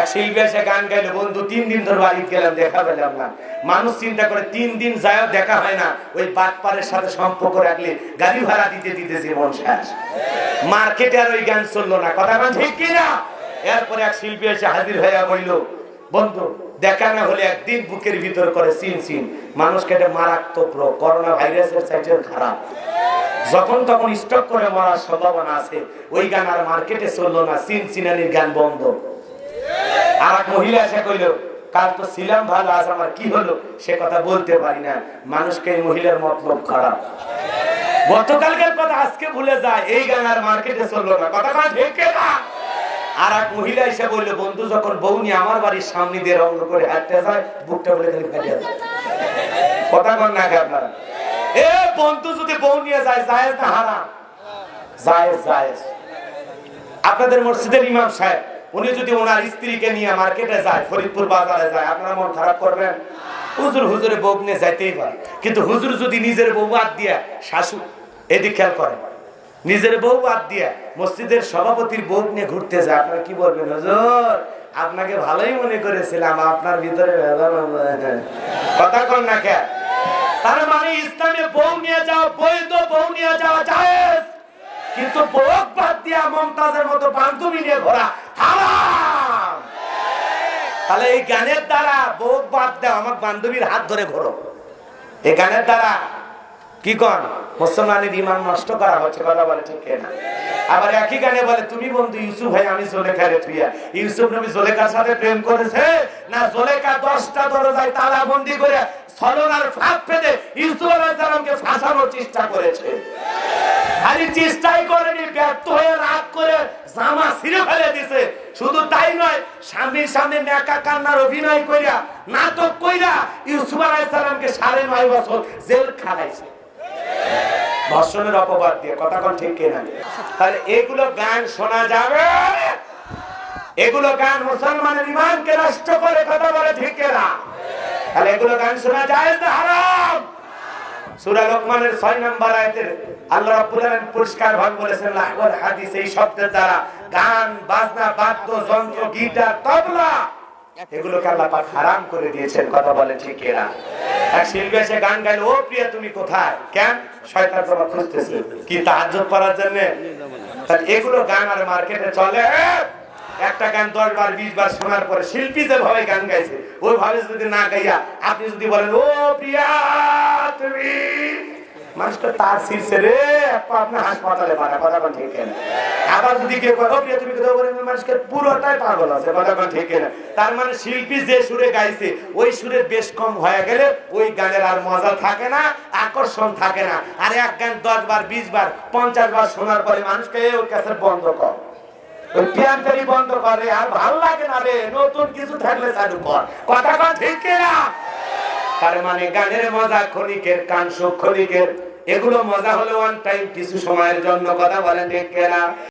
এক শিল্পী এসে গান গাইলো, বন্ধু, তিন দিন ধরে বাড়ি গেলাম, দেখা পেলাম না। মানুষ চিন্তা করে, তিন দিন যায়ও দেখা হয় না। ওই বাটপারের সাথে সম্পর্ক রাখলে গাড়ি ভাড়া দিতে দিতে জীবন শেষ। মার্কেটে আর ওই গান চলল না। কথা বল ঠিক কিনা? এরপরে এক শিল্পী এসে হাজির হয়ে বলল, বন্ধু, দেখা না হলে একদিন বুকের ভিতর করে সিন সিন। মানুষকে এটা মারাত্মক রোগ, করোনা ভাইরাসের চাইতে খারাপ। যখন তখন স্টক করে মরার সম্ভাবনা আছে। ওই গান আর মার্কেটে চলল না, সিন সিনানির গান বন্ধ। আর এক মহিলা এসে কইল, কাল তো ছিলাম ভালো, আজ আমার কি হলো? সে কথা বলতে পারি না। মানুষকে এই মহিলার মতলব খারাপ। গতকালকের কথা আজকে ভুলে যায়, এই গান আর মার্কেটে চলল না। কথা ঢেকে না। আর এক মহিলা এসে বলল, বন্ধু, যখন বউ নিয়ে আমার বাড়ির সামনে দিয়ে রঙ করে হাঁটতে যায়, বুকটা বলে খালি ফাটিয়ে যায় কথা কন না আপনারা। এ বন্ধু, যদি বউ নিয়ে যায়, জায়েজ না হারাম? জায়েজ জায়েজ। আপনাদের মসজিদের ইমাম সাহেব উনি যদি ওনার স্ত্রীকে নিয়ে মার্কেটে যায়, ফরিদপুর বাজারে যায়, আপনারা মন খারাপ করবেন? হুজুর হুজুরে বউ নিয়ে যাইতেই পারে। কিন্তু হুজুর যদি নিজের বউ বাদ দিয়ে, শাশু, এদিক খেয়াল করে নিজের বউ বাদ দিয়ে মসজিদের সভাপতির বউ নিয়ে ঘুরতে যায়, আপনারা কি বলবেন, হুজুর? আপনাকে ভালোই মনে করেছিলাম, আপনার ভিতরে কথা কন না কে তার মানে ইসলামে বউ নিয়ে যাও বৈধ, বউ নিয়ে যাওয়া জায়েজ। কিন্তু বউক বাদ দিয়া মমতাজের মতো বান্ধবী নিয়ে ঘোরা তাহলে এই গানের দ্বারা বউক বাদ দাও, আমার বান্ধবীর হাত ধরে ঘোরো। এই গানের দ্বারা কি কন মুসলমানের ইমান নষ্ট করা হচ্ছে, কথা বলে ঠিক না আবার একই গানে বলে, তুমি বন্ধু ইউসুফ ভাই, আমি জোলেখা রে তুইয়া ইউসুফ নবী জোলেখার সাথে প্রেম করেছে? না জোলেখা দশটা দরজায় তালা বন্দি করে ছলনার ফাঁক পেতে ইউসুফ আলাইহিস সালামকে ফাঁসানোর চেষ্টা করেছে। খালি চেষ্টাই করেনি, ব্যর্থ হয়ে রাগ করে জামা ছিঁড়ে ফেলে দিছে শুধু তাই নয় স্বামীর সামনে নেকা কান্নার অভিনয় কইরা, নাটক কইরা ইউসুফ আলাইহিস সালামকে সাড়ে নয় বছর জেল খালাইছে ধর্ষণের অপবাদ দিয়ে, কথা কোন ঠিক কিনা? তাহলে এগুলো গান শোনা যাবে? এগুলো গান মুসলমানের ইমানকে নষ্ট করে, কথা বলে ঠিক না তাহলে এগুলো গান শোনা যায় না হারাম। লোকমানের 6 নম্বর আল্লাহ পরিষ্কার ভাবে বলেছেন হাদিস এই শব্দের দ্বারা গান, বাজনা, বাদ্য, যন্ত্র, গিটার, তবলা এগুলোকে আল্লাহ পাক হারাম করে দিয়েছেন, কথা বলে ঠিক এরা। এক শিল্পী এসে গান গাইল, ও প্রিয়া, তুমি কোথায়? কেন? শয়তান খুঁজতেছে, কি তাহাজ্জুদ করার জন্য? এগুলো গান আর মার্কেটে চলে? একটা গান দশ বার বিশ বার শোনার পরে শিল্পী যে ভাবে গান গাইছে ওই ভাবে যদি না গাইয়া আপনি যদি বলেন ও প্রিয়া তুমি তার ঠিক মানে শিল্পী যে সুরে গাইছে ওই সুরের বেশ কম হয়ে গেলে ওই গানের আর মজা থাকে না আকর্ষণ থাকে না। আর এক গান দশ বার বিশ বার পঞ্চাশ বার শোনার পরে মানুষকে "এ, ওর কাছে বন্ধ কর। পিয়ানটারি বন্ধ করে, আর ভালো লাগে না রে, নতুন কিছু থাকলে চালু কর। কথা কথা ঠিক না? তার মানে গানের মজা ক্ষণিকের কান সুখ ক্ষণিকের, এগুলো মজা হলো ওয়ান টাইম কিছু সময়ের জন্য, কথা বলে ঠিক না?